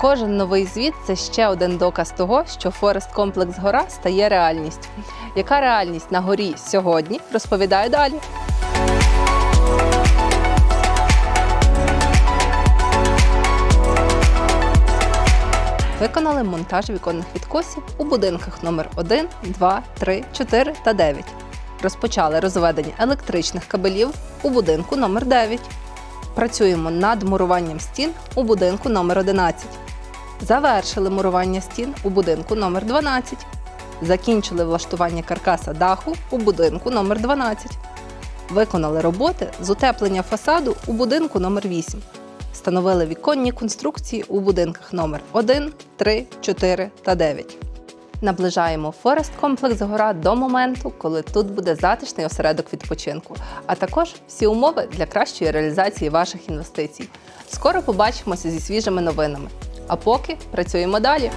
Кожен новий звіт це ще один доказ того, що Форест Комплекс Гора стає реальністю. Яка реальність на горі сьогодні? Розповідаю далі. Виконали монтаж віконних відкосів у будинках номер 1, 2, 3, 4 та 9. Розпочали розведення електричних кабелів у будинку номер 9. Працюємо над муруванням стін у будинку номер 11. Завершили мурування стін у будинку номер 12. Закінчили влаштування каркаса даху у будинку номер 12. Виконали роботи з утеплення фасаду у будинку номер 8. Встановили віконні конструкції у будинках номер 1, 3, 4 та 9. Наближаємо Форест комплекс гора до моменту, коли тут буде затишний осередок відпочинку, а також всі умови для кращої реалізації ваших інвестицій. Скоро побачимося зі свіжими новинами. А поки працюємо далі.